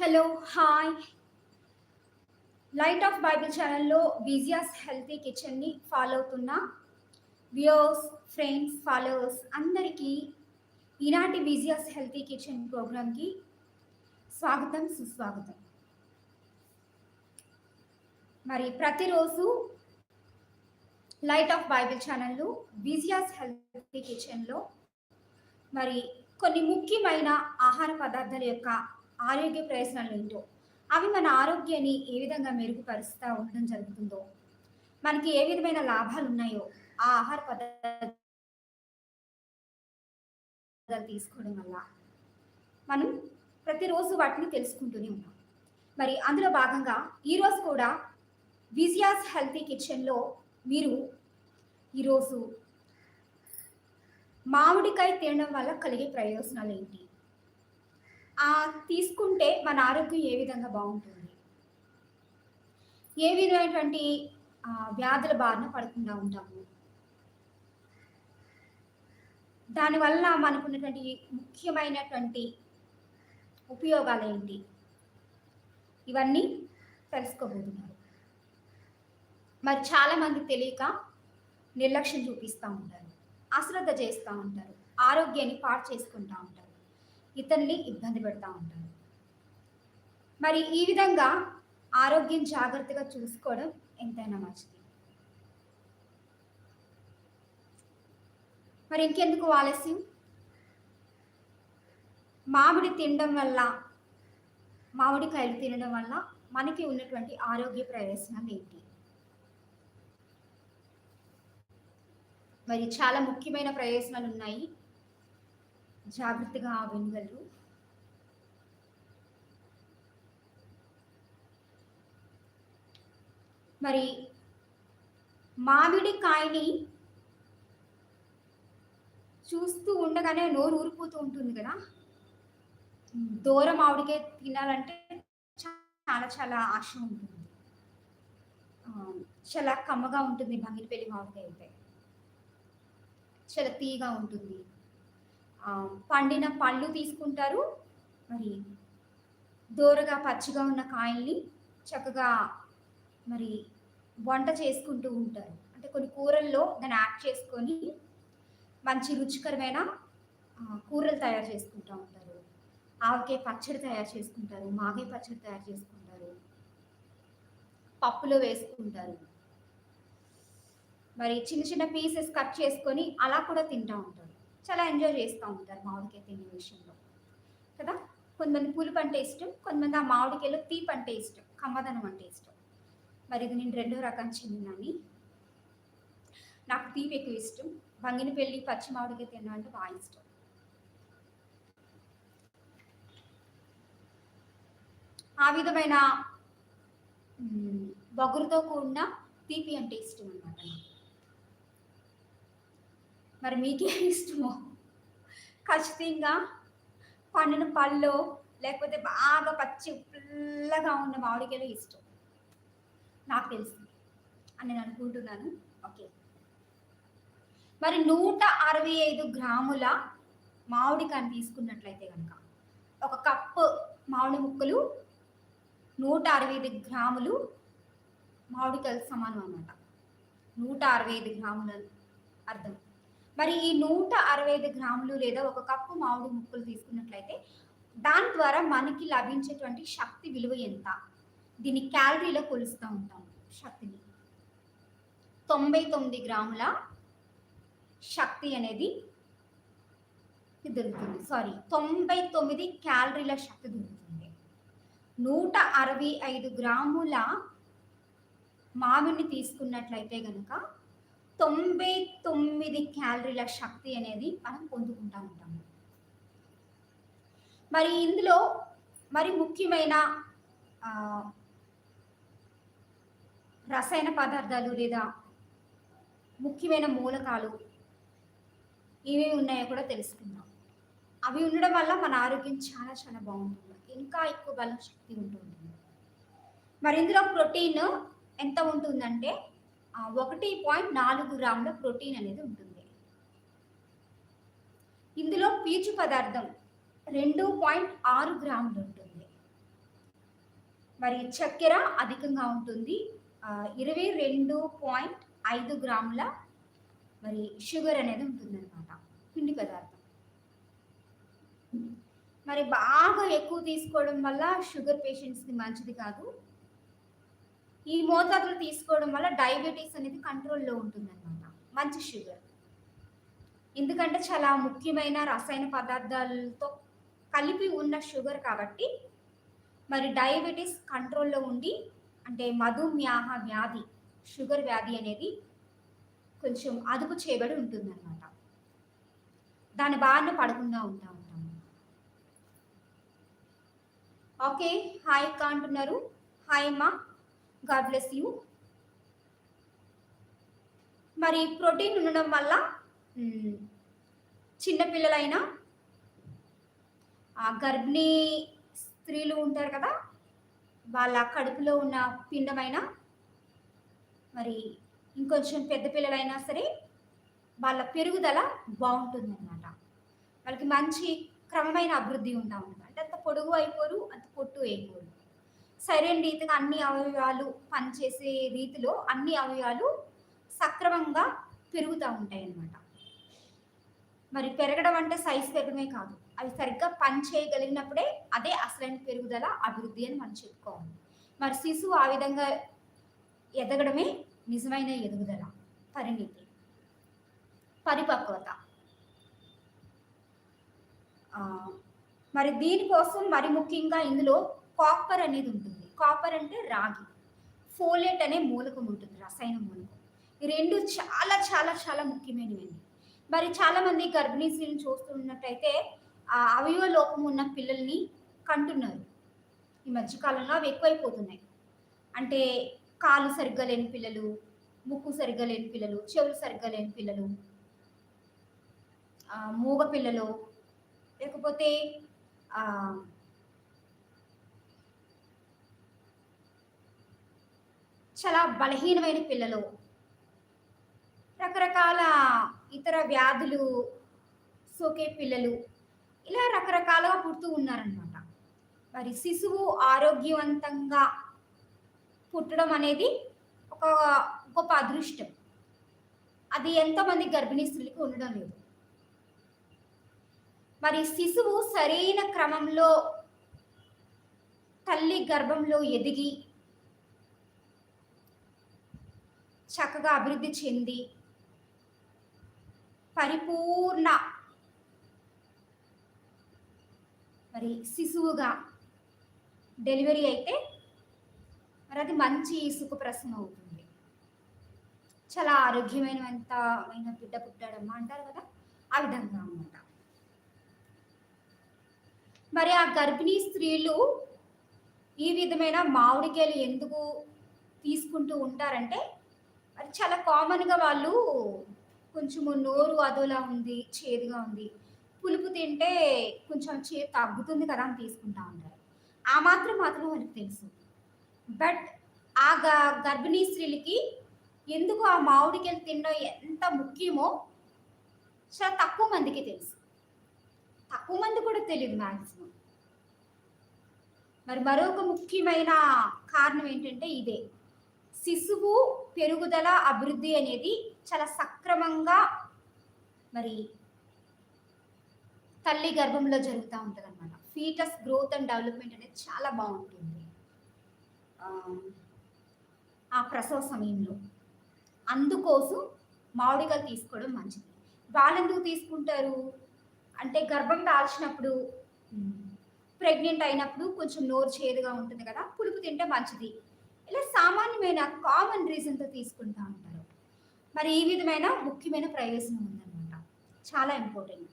Hello hi light of Bible ఛానల్లో బిజియాస్ healthy కిచెన్ని ఫాలో అవుతున్న. వ్యూస్ ఫ్రెండ్స్ ఫాలోవర్స్ అందరికీ ఈనాటి బిజియాస్ హెల్తీ కిచెన్ ప్రోగ్రామ్కి స్వాగతం సుస్వాగతం. మరి ప్రతిరోజు లైట్ ఆఫ్ బైబిల్ ఛానళ్ళు బిజియాస్ హెల్తీ కిచెన్లో మరి కొన్ని ముఖ్యమైన ఆహార పదార్థాల యొక్క ఆరోగ్య ప్రయోజనాలు ఏంటో? అవి మన ఆరోగ్యాన్ని ఏ విధంగా మెరుగుపరుస్తూ ఉండడం జరుగుతుందో? మనకి ఏ విధమైన లాభాలు ఉన్నాయో? ఆ ఆహార పదార్థాలు తీసుకోవడం వల్ల మనం ప్రతిరోజు వాటిని తెలుసుకుంటూనే ఉన్నాం. మరి అందులో భాగంగా ఈరోజు కూడా విజియాస్ హెల్తీ కిచెన్లో మీరు ఈరోజు మామిడికాయ తినడం వల్ల కలిగే ప్రయోజనాలు ఏంటి? తీసుకుంటే మన ఆరోగ్యం ఏ విధంగా బాగుంటుంది? ఏ విధమైనటువంటి వ్యాధుల బారిన పడకుండా ఉంటాము? దానివల్ల మనకున్నటువంటి ముఖ్యమైనటువంటి ఉపయోగాలు ఏంటి? ఇవన్నీ తెలుసుకోబోతున్నారు. మరి చాలామంది తెలియక నిర్లక్ష్యం చూపిస్తూ ఉంటారు. అశ్రద్ధ చేస్తూ ఉంటారు. ఆరోగ్యాన్ని పాడు చేసుకుంటూ ఉంటారు. ఇతరుల్ని ఇబ్బంది పెడతా ఉంటారు. మరి ఈ విధంగా ఆరోగ్యం జాగ్రత్తగా చూసుకోవడం ఎంతైనా మంచిది. మరి ఇంకెందుకు ఆలస్యం? మామిడి తినడం వల్ల మామిడికాయలు తినడం వల్ల మనకి ఉన్నటువంటి ఆరోగ్య ప్రయోజనాలు ఏంటి? మరి చాలా ముఖ్యమైన ప్రయోజనాలు ఉన్నాయి. జాగ్రత్తగా వినగలరు. మరి మామిడికాయని చూస్తూ ఉండగానే నోరు ఊరిపోతూ ఉంటుంది కదా. దూర మామిడికే తినాలంటే చాలా చాలా ఆశ ఉంటుంది. చాలా కమ్మగా ఉంటుంది బంగిరిపల్లి మామిడికాయ అయితే. చాలా తీగా ఉంటుంది. పండిన పళ్ళు తీసుకుంటారు. మరి దూరగా పచ్చిగా ఉన్న కాయల్ని చక్కగా మరి వంట చేసుకుంటూ ఉంటారు. అంటే కొన్ని కూరల్లో దాన్ని యాడ్ చేసుకొని మంచి రుచికరమైన కూరలు తయారు చేసుకుంటూ ఉంటారు. ఆవకాయ పచ్చడి తయారు చేసుకుంటారు మాగాయ పచ్చడి తయారు చేసుకుంటారు. పప్పులో వేసుకుంటారు. మరి చిన్న చిన్న పీసెస్ కట్ చేసుకొని అలా కూడా తింటూ ఉంటారు. చాలా ఎంజాయ్ చేస్తూ ఉంటారు మామిడికాయ తినే విషయంలో. కదా? కొంతమంది పులుపు అంటే ఇష్టం కొంతమంది ఆ మామిడికాయలో తీపి అంటే ఇష్టం కమ్మదనం అంటే ఇష్టం. మరి ఇది నేను రెండో రకం చెందినాన్ని నాకు తీపి ఎక్కువ ఇష్టం. బంగినపల్లి పచ్చి మామిడికాయ తినడం అంటే బాగా ఇష్టం. ఆ విధమైన మ్, బొగురుతో కూడిన తీపి అంటే ఇష్టం అనమాట నాకు. మరి మీకేం ఇష్టమో? ఖచ్చితంగా పండిన పళ్ళు లేకపోతే బాగా పచ్చి పుల్లగా ఉన్న మామిడికాయలు ఇష్టం. నాకు తెలిసింది అని నేను అనుకుంటున్నాను. ఓకే. మరి నూట అరవై ఐదు గ్రాముల మామిడికాయను తీసుకున్నట్లయితే కనుక ఒక కప్పు మామిడి ముక్కలు నూట అరవై ఐదు గ్రాములు మామిడికాయలు సమానం అన్నమాట. నూట అరవై ఐదు గ్రాముల అర్థం. మరి ఈ నూట అరవై ఐదు గ్రాములు లేదా ఒక కప్పు మామిడి ముక్కలు తీసుకున్నట్లయితే దాని ద్వారా మనకి లభించేటువంటి శక్తి విలువ ఎంత? దీన్ని క్యాలరీలో కొలుస్తూ ఉంటాం శక్తిని. తొంభై తొమ్మిది గ్రాముల శక్తి అనేది దొరుకుతుంది. సారీ తొంభై తొమ్మిది క్యాలరీల శక్తి దొరుకుతుంది. నూట అరవై ఐదు గ్రాముల మామిడిని తీసుకున్నట్లయితే కనుక తొంభై తొమ్మిది క్యాలరీల శక్తి అనేది మనం పొందుకుంటా ఉంటాము మరి ఇందులో మరి ముఖ్యమైన రసాయన పదార్థాలు లేదా ముఖ్యమైన మూలకాలు ఏమేమి ఉన్నాయో కూడా తెలుసుకుందాం. అవి ఉండడం వల్ల మన ఆరోగ్యం చాలా చాలా బాగుంటుంది. ఇంకా ఎక్కువ బలం శక్తి ఉంటుంది. మరి ఇందులో ప్రోటీన్ ఎంత ఉంటుందంటే ఒకటి పాయింట్ నాలుగు గ్రాముల ప్రోటీన్ అనేది ఉంటుంది. ఇందులో పీచు పదార్థం రెండు పాయింట్ ఆరు గ్రాములు ఉంటుంది. మరి చక్కెర అధికంగా ఉంటుంది. ఇరవై రెండు పాయింట్ ఐదు గ్రాముల మరి షుగర్ అనేది ఉంటుందన్నమాట. పిండి పదార్థం. మరి బాగా ఎక్కువ తీసుకోవడం వల్ల షుగర్ పేషెంట్స్కి మంచిది కాదు. ఈ మోతాదులు తీసుకోవడం వల్ల డయాబెటీస్ అనేది కంట్రోల్లో ఉంటుందన్నమాట. మంచి షుగర్. ఎందుకంటే చాలా ముఖ్యమైన రసాయన పదార్థాలతో కలిపి ఉన్న షుగర్ కాబట్టి మరి డయాబెటీస్ కంట్రోల్లో ఉండి అంటే మధుమేహ వ్యాధి షుగర్ వ్యాధి అనేది కొంచెం అదుపు చేయబడి ఉంటుందన్నమాట. దాని బారిన పడకుండా ఉంటా ఉంటాము ఓకే హాయ్ అక్క అంటున్నారు. హాయ్ అమ్మా. గాడ్ బ్లెస్ యూ మరి ప్రోటీన్ ఉండడం వల్ల చిన్నపిల్లలైనా గర్భిణీ స్త్రీలు ఉంటారు కదా వాళ్ళ కడుపులో ఉన్న పిండమైన మరి ఇంకొంచెం పెద్ద పిల్లలైనా సరే వాళ్ళ పెరుగుదల బాగుంటుంది అనమాట వాళ్ళకి మంచి క్రమమైన అభివృద్ధి ఉంటా ఉంటుంది అంటే అంత పొడుగు అయిపోరు అంత పొట్టు అయిపోరు సరైన రీతిగా అన్ని అవయవాలు పనిచేసే రీతిలో అన్ని అవయవాలు సక్రమంగా పెరుగుతూ ఉంటాయి అన్నమాట మరి పెరగడం అంటే సైజ్ పెరగడమే కాదు. అవి సరిగ్గా పని చేయగలిగినప్పుడే అదే అసలైన పెరుగుదల అభివృద్ధి అని మనం చెప్పుకోవాలి. మరి శిశువు ఆ విధంగా ఎదగడమే నిజమైన ఎదుగుదల పరిణితి. పరిపక్వత. మరి దీనికోసం మరి ముఖ్యంగా ఇందులో కాపర్ అనేది ఉంటుంది. కాపర్ అంటే రాగి. ఫోలేట్ అనే మూలకం ఉంటుంది రసాయన మూలకం. ఈ రెండు చాలా చాలా చాలా ముఖ్యమైనవి మరి చాలామంది గర్భిణీ స్త్రీలను చూస్తున్నట్టయితే ఆ అవయవ లోపం ఉన్న పిల్లల్ని కంటున్నారు. ఈ మధ్యకాలంలో అవి ఎక్కువైపోతున్నాయి. అంటే కాలు సరిగ్గా లేని పిల్లలు ముక్కు సరిగ్గా లేని పిల్లలు చెవులు సరిగ్గా లేని పిల్లలు మూగ పిల్లలు లేకపోతే చాలా బలహీనమైన పిల్లలు. రకరకాల ఇతర వ్యాధులు సోకే పిల్లలు ఇలా రకరకాలుగా పుడుతూ ఉన్నారనమాట మరి శిశువు ఆరోగ్యవంతంగా పుట్టడం అనేది ఒక గొప్ప అదృష్టం. అది ఎంతోమంది గర్భిణీ స్త్రీలకు ఉండడం లేదు. మరి శిశువు సరైన క్రమంలో తల్లి గర్భంలో ఎదిగి చక్కగా అభివృద్ధి చెంది పరిపూర్ణ మరి శిశువుగా డెలివరీ అయితే మరి అది మంచి సుఖప్రసవం అవుతుంది. చాలా ఆరోగ్యమైనవంతమైన బిడ్డ పుట్టాడమ్మా అంటారు కదా? ఆ విధంగా అన్నమాట. మరి ఆ గర్భిణీ స్త్రీలు ఈ విధమైన మామిడికాయలు ఎందుకు తీసుకుంటూ ఉంటారంటే మరి చాలా కామన్గా వాళ్ళు కొంచెము నోరు అదోలా ఉంది చేదుగా ఉంది. పులుపు తింటే కొంచెం చే తగ్గుతుంది కదా అని తీసుకుంటా ఉంటారు. ఆ మాత్రం మాత్రం వాళ్ళకి తెలుసు. బట్ ఆ గ- గర్భిణీ స్త్రీలకి ఎందుకు ఆ మామిడికాయలు తినడం ఎంత ముఖ్యమో చాలా తక్కువ మందికి తెలుసు. తక్కువ మంది కూడా తెలియదు మ్యాక్సిమం మరి మరొక ముఖ్యమైన కారణం ఏంటంటే ఇదే. శిశువు పెరుగుదల అభివృద్ధి అనేది చాలా సక్రమంగా మరి తల్లి గర్భంలో జరుగుతూ ఉంటుంది అనమాట ఫీటస్ గ్రోత్ అండ్ డెవలప్మెంట్ అనేది చాలా బాగుంటుంది. ఆ, ప్రసవ సమయంలో. అందుకోసం మామిడికాయలు తీసుకోవడం మంచిది. వాళ్ళు ఎందుకు తీసుకుంటారు? అంటే గర్భం దాల్చినప్పుడు ప్రెగ్నెంట్ అయినప్పుడు కొంచెం నోరు చేదుగా ఉంటుంది కదా పులుపు తింటే మంచిది. ఇలా సామాన్యమైన కామన్ రీజన్తో తీసుకుంటా ఉంటారు. మరి ఈ విధమైన ముఖ్యమైన ప్రయోజనం ఉందన్నమాట. చాలా ఇంపార్టెంట్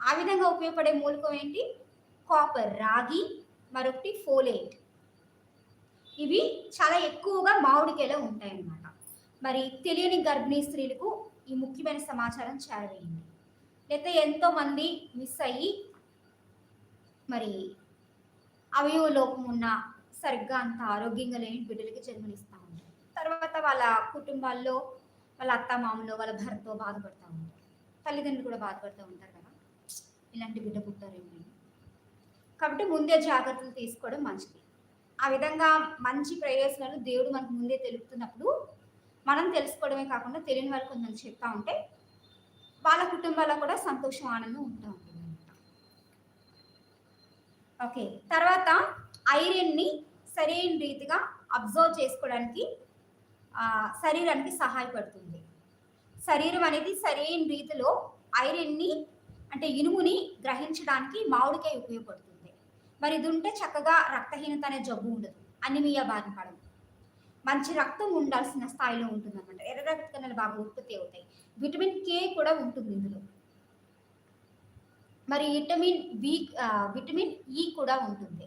ఆ విధంగా ఉపయోగపడే మూలకం ఏంటి? కాపర్ రాగి మరొకటి ఫోలేట్ ఇవి చాలా ఎక్కువగా మామిడికాయలో ఉంటాయన్నమాట. మరి తెలియని గర్భిణీ స్త్రీలకు ఈ ముఖ్యమైన సమాచారం చేరవేయండి లేకపోతే ఎంతోమంది మిస్ అయ్యి మరి అవయవ లోపం ఉన్న సరిగ్గా అంత ఆరోగ్యంగా లేని బిడ్డలకి జన్మనిస్తూ ఉంటారు. తర్వాత వాళ్ళ కుటుంబాల్లో వాళ్ళ అత్త మామలో వాళ్ళ భర్తతో బాధపడుతూ ఉంటారు. తల్లిదండ్రులు కూడా బాధపడుతూ ఉంటారు కదా. ఇలాంటి బిడ్డ పుట్టారేమో కాబట్టి ముందే జాగ్రత్తలు తీసుకోవడం మంచిది. ఆ విధంగా మంచి ప్రయోజనాలు దేవుడు మనకు ముందే తెలుపుతున్నప్పుడు మనం తెలుసుకోవడమే కాకుండా తెలియని వాళ్ళు కొంచెం చెప్తా ఉంటే వాళ్ళ కుటుంబాల్లో కూడా సంతోషం ఆనందం ఉంటూ ఉంటుంది. ఓకే. తర్వాత ఐరన్ని సరైన రీతిగా అబ్జర్వ్ చేసుకోవడానికి శరీరానికి సహాయపడుతుంది. శరీరం అనేది సరైన రీతిలో ఐరన్ని అంటే ఇనుముని గ్రహించడానికి మామిడికాయ ఉపయోగపడుతుంది. మరి ఇది ఉంటే చక్కగా రక్తహీనత అనే జబ్బు ఉండదు. అనిమియా బారిన పడదు. మంచి రక్తం ఉండాల్సిన స్థాయిలో ఉంటుంది అనమాట ఎర్ర రక్త కణాలు బాగా ఉత్పత్తి అవుతాయి. విటమిన్ కే కూడా ఉంటుంది ఇందులో. మరి విటమిన్ బి విటమిన్ ఈ కూడా ఉంటుంది.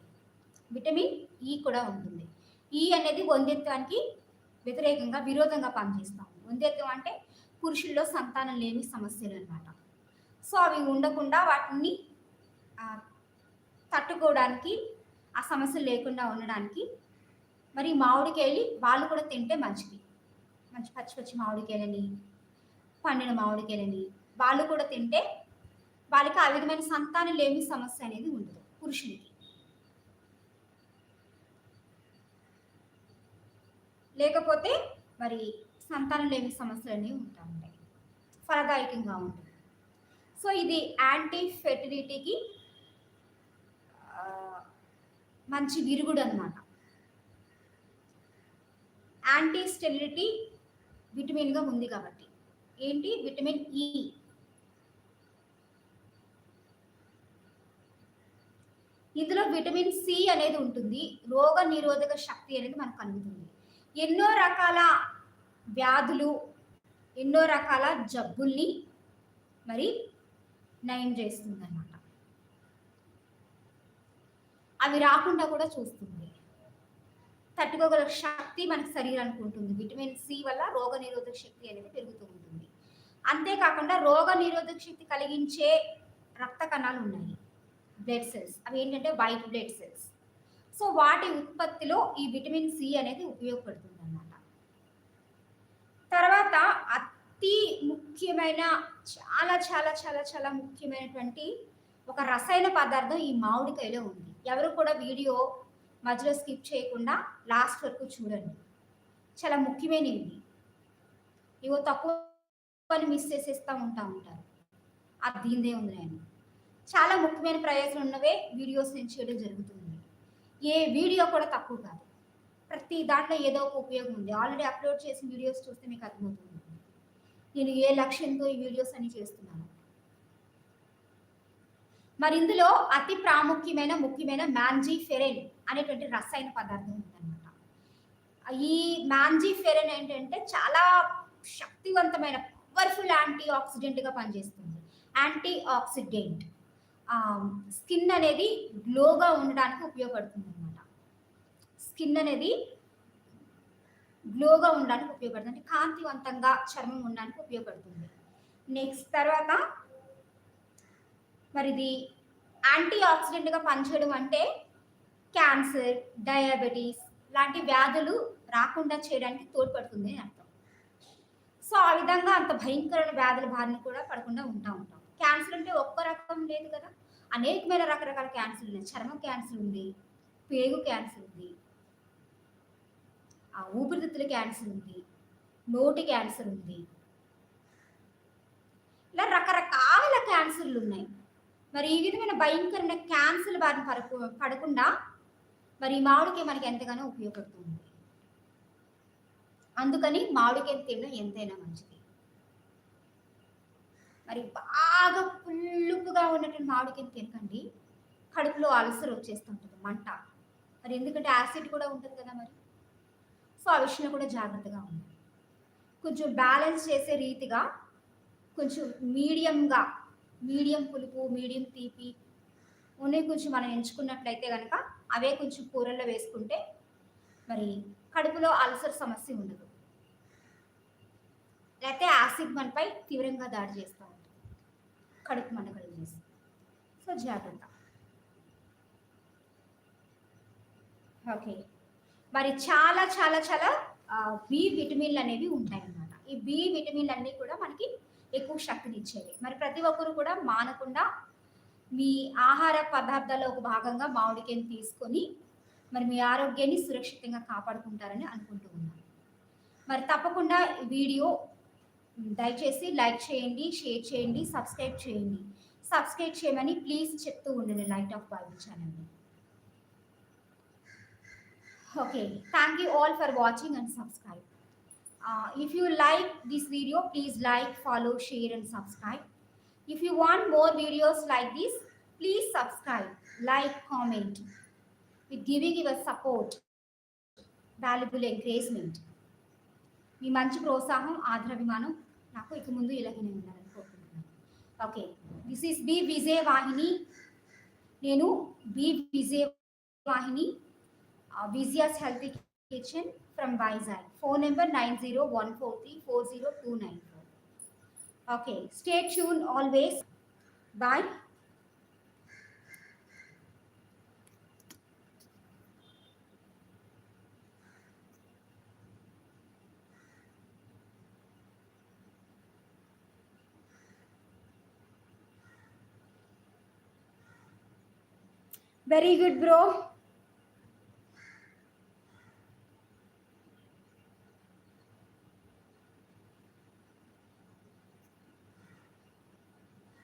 విటమిన్ ఈ కూడా ఉంటుంది. ఈ అనేది వంధ్యత్వానికి వ్యతిరేకంగా విరోధంగా పనిచేస్తాం. వంధ్యత్వం అంటే పురుషుల్లో సంతానం లేని సమస్యలు అన్నమాట. సో అవి ఉండకుండా వాటిని తట్టుకోవడానికి ఆ సమస్యలు లేకుండా ఉండడానికి మరి మామిడికాయలు వాళ్ళు కూడా తింటే మంచిది. మంచి పచ్చి పచ్చి మామిడికాయలని పండిన మామిడికాయలని వాళ్ళు కూడా తింటే వాళ్ళకి ఆ విధమైన సంతానం లేని సమస్య అనేది ఉండదు పురుషులకి. లేకపోతే మరి సంతానం లేని సమస్యలు అనేవి ఉంటా ఉంటాయి ఫలదాయకంగా ఉంటుంది. సో ఇది యాంటీ ఫెర్టిలిటీకి మంచి విరుగుడు అనమాట యాంటీ స్టెరిలిటీ విటమిన్గా ఉంది కాబట్టి. ఏంటి? Vitamin E. ఇందులో విటమిన్ సి అనేది ఉంటుంది. రోగ నిరోధక శక్తి అనేది మనకు కలుగుతుంది. ఎన్నో రకాల వ్యాధులు ఎన్నో రకాల జబ్బుల్ని మరి నయం చేస్తుందన్నమాట. అవి రాకుండా కూడా చూస్తుంది. తట్టుకోగల శక్తి మనకి శరీరానికి ఉంటుంది. విటమిన్ సి వల్ల రోగ నిరోధక శక్తి అనేది పెరుగుతూ ఉంటుంది. అంతేకాకుండా రోగ నిరోధక శక్తి కలిగించే రక్త కణాలు ఉన్నాయి. Blood cells. అవి ఏంటంటే వైట్ బ్లడ్ సెల్స్. సో వాటి ఉత్పత్తిలో ఈ విటమిన్ సి అనేది ఉపయోగపడుతుంది అన్నమాట తర్వాత అతి ముఖ్యమైన చాలా చాలా చాలా చాలా ముఖ్యమైనటువంటి ఒక రసాయన పదార్థం ఈ మామిడికాయలో ఉంది. ఎవరు కూడా వీడియో మధ్యలో స్కిప్ చేయకుండా లాస్ట్ వరకు చూడండి. చాలా ముఖ్యమైనవి ఇవి. ఇవో తక్కువ మిస్ చేసేస్తూ ఉంటా ఉంటారు. అది దీనిదే ఉంది నేను. చాలా ముఖ్యమైన ప్రయోజనం ఉన్నవే వీడియోస్ నేను చేయడం జరుగుతుంది. ఏ వీడియో కూడా తక్కువ కాదు. ప్రతి దాంట్లో ఏదో ఒక ఉపయోగం ఉంది. ఆల్రెడీ అప్లోడ్ చేసిన వీడియోస్ చూస్తే మీకు అర్థమవుతుంది. నేను ఏ లక్ష్యంతో ఈ వీడియోస్ అని చేస్తున్నాను? మరి ఇందులో అతి ప్రాముఖ్యమైన ముఖ్యమైన మ్యాన్జీ ఫెరెన్ అనేటువంటి రసాయన పదార్థం ఉందన్నమాట. ఈ మ్యాన్జీ ఫెరెన్ ఏంటంటే చాలా శక్తివంతమైన పవర్ఫుల్ యాంటీ ఆక్సిడెంట్గా పనిచేస్తుంది. యాంటీ ఆక్సిడెంట్ స్కిన్ అనేది గ్లోగా ఉండడానికి ఉపయోగపడుతుంది. స్కిన్ అనేది గ్లోగా ఉండడానికి ఉపయోగపడుతుంది. అంటే కాంతివంతంగా చర్మం ఉండడానికి ఉపయోగపడుతుంది. నెక్స్ట్ తర్వాత మరి ఇది యాంటీ ఆక్సిడెంట్గా పనిచేయడం అంటే క్యాన్సర్ డయాబెటీస్ లాంటి వ్యాధులు రాకుండా చేయడానికి తోడ్పడుతుంది అని అర్థం. సో ఆ విధంగా అంత భయంకరమైన వ్యాధుల బారిన కూడా పడకుండా ఉంటా ఉంటాం. క్యాన్సర్ అంటే ఒక్క రకం లేదు కదా. అనేకమైన రకరకాల క్యాన్సర్ ఉన్నాయి. చర్మం క్యాన్సర్ ఉంది పేగు క్యాన్సర్ ఉంది ఊపిరితిత్తుల క్యాన్సర్ ఉంది. నోటి క్యాన్సర్ ఉంది. ఇలా రకరకాల క్యాన్సర్లు ఉన్నాయి. మరి ఈ విధమైన భయంకరమైన క్యాన్సర్ బారిన పడకు పడకుండా మరి ఈ మామిడికాయ మనకి ఎంతగానో ఉపయోగపడుతుంది. అందుకని మామిడికాయ తినడం ఎంతైనా మంచిది. మరి బాగా పుల్లుపుగా ఉన్నటువంటి మామిడికాయ తినకండి. కడుపులో అల్సర్ వచ్చేస్తుంటుంది మంట. మరి ఎందుకంటే యాసిడ్ కూడా ఉంటుంది కదా మరి. సో ఆ విషయంలో కూడా జాగ్రత్తగా ఉండాలి కొంచెం బ్యాలెన్స్ చేసే రీతిగా కొంచెం మీడియంగా మీడియం పులుపు మీడియం తీపి ఉన్నాయి కొంచెం మనం ఎంచుకున్నట్లయితే కనుక అవే కొంచెం కూరల్లో వేసుకుంటే మరి కడుపులో అల్సర్ సమస్య ఉండదు. లేకపోతే యాసిడ్ మనపై తీవ్రంగా దాడి చేస్తూ ఉంటుంది. కడుపు మండగలు చేసి. సో జాగ్రత్త. ఓకే. మరి చాలా చాలా చాలా బి విటమిన్లు అనేవి ఉంటాయి అన్నమాట ఈ బి విటమిన్లు అన్నీ కూడా మనకి ఎక్కువ శక్తిని ఇచ్చేవి మరి ప్రతి ఒక్కరు కూడా మానకుండా మీ ఆహార పదార్థాల్లో ఒక భాగంగా మామిడికాయని తీసుకొని మరి మీ ఆరోగ్యాన్ని సురక్షితంగా కాపాడుకుంటారని అనుకుంటూ ఉన్నాను. మరి తప్పకుండా వీడియో దయచేసి లైక్ చేయండి షేర్ చేయండి సబ్స్క్రైబ్ చేయండి. సబ్స్క్రైబ్ చేయమని ప్లీజ్ చెప్తూ ఉండండి లైట్ ఆఫ్ బైబిల్ ఛానల్ని. Okay thank you all for watching and subscribe if you like this video please like follow share and subscribe if you want more videos like this please subscribe like comment with giving your support valuable encouragement మీ మంచి ప్రోత్సాహం ఆదరాభిమానం నాకు ఇక ముందు ఇలాగనే ఉండాలని కోరుకుంటున్నాను okay this is B Vijaya Vahini నేను B Vijaya Vahini uh, Healthy Kitchen from Vizag. Phone number 901434029. Okay, stay tuned always. Bye. Very good, bro.